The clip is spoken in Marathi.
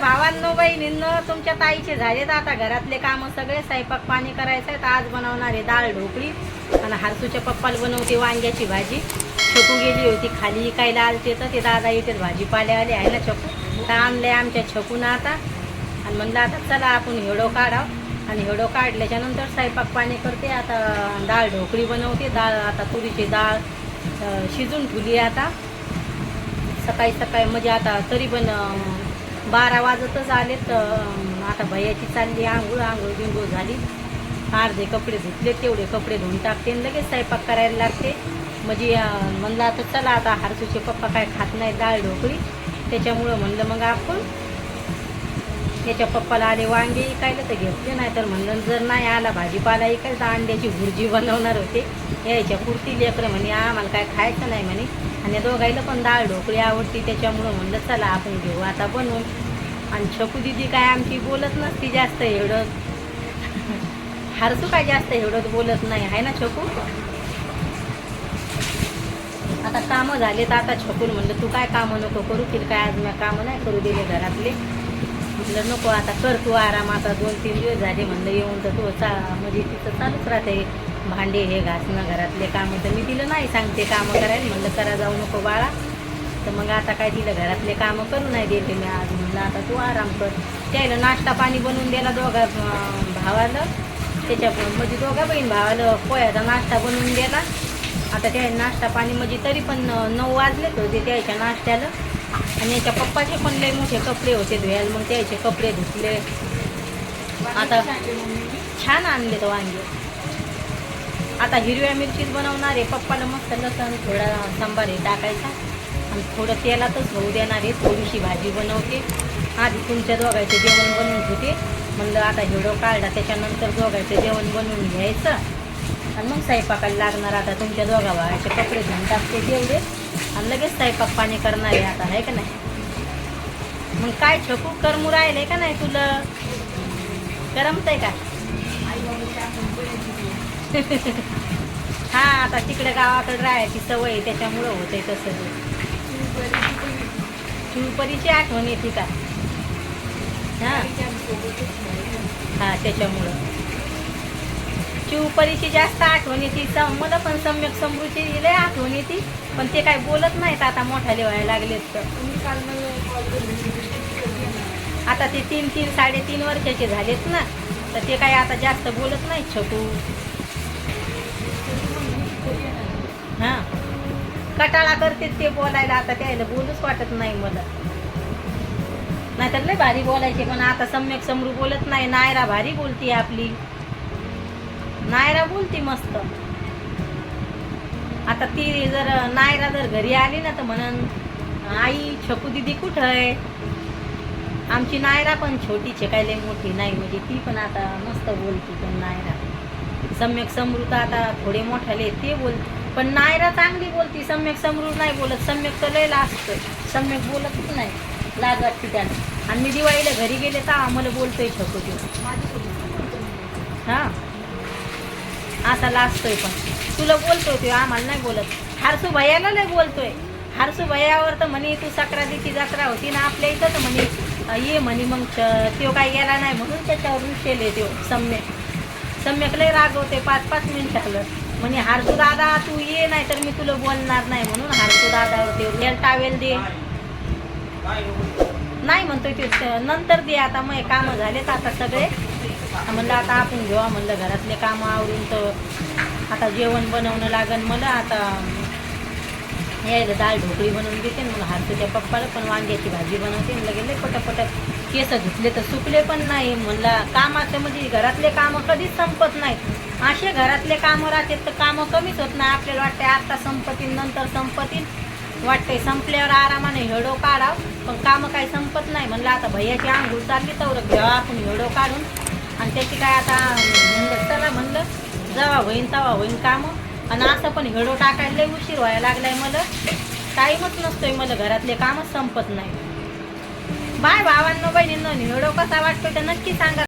भावांनो बहिणींनो तुमच्या ताईचे झाले तर आता घरातले काम सगळे स्वयंपाक पाणी करायचं आहे तर आज बनवणार आहे डाळ ढोकळी आणि हारसूच्या पप्पाला बनवते वांग्याची भाजी. छकू गेली होती खाली इकायला आलते तर ते दादा येते भाजीपाल्यावाले आहे ना छकू तर आणले आमच्या छकून आता. आणि म्हणलं आता चला आपण हेडो काढाव. आणि हेडो काढल्याच्यानंतर स्वयंपाक पाणी करते. आता डाळ ढोकळी बनवते. डाळ आता तुरीची डाळ शिजून ठुली आता. सकाळी सकाळी म्हणजे आता तरी पण बारा वाजतच आले तर आता भैयाची चालली आंघोळ आंघोळ बिंघोळ झाली. अर्धे कपडे धुतले तेवढे कपडे धुवून टाकते लगेच स्वयंपाक करायला लागते. म्हणजे म्हणलं आता चला आता हरसूचे पप्पा काय खात नाही डाळ ढोकळी. त्याच्यामुळं म्हणलं मग आपण त्याच्या पप्पाला आले वांगे इकायला तर घेतले नाही तर म्हणलं जर नाही आला भाजीपाला इकायला तर अंड्याची भुर्जी बनवणार होते. यायच्या पुरती लेकरं म्हणे आम्हाला काय खायचं नाही म्हणे. आणि दोघायला दोघाईला पण डाळ ढोकळी आवडती त्याच्यामुळं म्हणलं चला आपण घेऊ आता बनवून आणि छकू दिदी काय आमची बोलत नसती जास्त एवढं. हरसू काय जास्त एवढं बोलत नाही आहे ना छकू? आता कामं झाले तर आता छकून म्हणलं तू काय कामं नको करू की काय आज मी कामं नाही करू दिले घरातले. म्हटलं नको आता कर तू आराम आता दोन तीन दिवस झाले म्हणलं येऊन तर तू चा म्हणजे तिथं चालूच राहते. भांडे हे घासणं घरातले कामं तर मी तिला नाही सांगते कामं करायला. म्हणलं करा जाऊ नको बाळा. तर मग आता काय तिला घरातले कामं करू नाही देते मी आज. म्हणलं आता तू आराम कर. त्याला नाश्ता पाणी बनवून दिला दोघा भावाला. त्याच्या म्हणजे दोघा बहीण भावाला पोह्याचा नाश्ता बनवून दिला. आता त्या नाश्ता पाणी म्हणजे तरी पण नऊ वाजलेच होते त्याच्या नाश्त्याला. आणि याच्या पप्पाचे पण लय मोठे कपडे होते धुयाला मग त्याचे कपडे धुतले. आता छान आणले तो वांगे. आता हिरव्या मिरचीच बनवणार आहे. पप्पाला मस्त लसण थोडा सांबार हे टाकायचा. आणि थोडं तेलातच होऊ देणार आहे. थोडीशी भाजी बनवते. आधी तुमच्या दोघायचं जेवण बनवून होते म्हणलं आता हिडो काढला त्याच्यानंतर दोघायचं जेवण बनवून घ्यायचं. आणि मग स्वयंपाकाला लागणार आता तुमच्या दोघा भावाचे कपडे घेऊन टाकते तेवढे आणि लगेच स्वयंपाक पाणी करणार आहे आता आहे का नाही? मग काय छकू करमू राहिले का नाही तुला? करमतंय का? हा आता तिकडे गावाकडे राहायची सवय आहे, त्याच्यामुळं होतंय तसं शिवपरीची आठवण येते का? हा. हा त्याच्यामुळं. शिवपरीची जास्त आठवण येते. मला पण सम्यक समृद्धी लय आठवण येते. पण ते काय बोलत नाहीत आता मोठाले व्हायला लागलेत तर. आता ते तीन तीन साडेतीन वर्षाचे झालेत ना. तर ते काय आता जास्त बोलत नाहीत छकू. हा. कटाळा करतेत ते बोलायला. आता त्याला बोलूच वाटत नाही मला. नाहीतर लय भारी बोलायचे. पण आता सम्यक समरू बोलत नाही. नायरा भारी बोलती आपली. नायरा बोलती मस्त. आता ती जर नायरा जर घरी आली ना तर म्हणन आई छकू दिदी कुठं आहे? आमची नायरा पण छोटीच काही काय मोठी नाही म्हणजे ती पण आता मस्त बोलती पण नायरा. सम्यक समृद्ध आता थोडे मोठाले ते बोलते पण नायरा चांगली बोलती सम्यक समृद्ध नाही बोलत सम्यक तर लय लाजतोय सम्यक बोलतच नाही लाज वाटते त्याला. आणि मी दिवाळीला घरी गेले तर आम्हाला बोलतोय छकू देऊ हा. असा लाजतोय पण. तुला बोलतोय तो आम्हाला नाही बोलत. हारसू भैयाला लय बोलतोय. हारसू भैयावर तर म्हणे तू सक्रातीची जत्रा होती ना आपल्या इथं तर म्हणे ये म्हणे मग तो काय गेला नाही म्हणून त्याच्यावर रुशेले तो सम्यक. सम्यक लय रागवते पाच पाच मिनिट झालं म्हणे हारसू दादा तू ये नाही तर मी तुला बोलणार नाही म्हणून हारसू दादा देऊ रेल टावेल दे. नाही म्हणतोय ते नंतर दे आता मग कामं झालेत आता सगळे. म्हणलं आता आपण घेऊ म्हणलं घरातले कामं आवरून तर आता जेवण बनवणं लागन मला आता यायला डाळ ढोकळी बनवून देते म्हणून मग हारसूच्या पप्पाला पण वांग्याची भाजी बनवते म्हणलं गेले लय पटापट केस धुतले तर सुकले पण नाही. म्हणलं कामाचं म्हणजे घरातले कामं कधीच संपत नाहीत असे घरातले कामं राहतात तर कामं कमीच होत नाही. आपल्याला वाटते आता संपतील नंतर संपतील वाटते संपल्यावर आरामाने हेडो काढाव पण कामं काही संपत नाही. म्हणलं आता भैयाची आंघोळ चालली तर घ्यावा आपण हेडो काढून आणि त्याची काय आता म्हणलं चला म्हणलं जावा होईन तवा होईन कामं. आणि असं पण हेडो टाकायला उशीर व्हायला लागलाय मला. टाईमच नसतोय मला घरातले कामच संपत नाही. बाय भावांनो बहिणींनो हेडो कसा वाटतोय तर नक्की सांगा.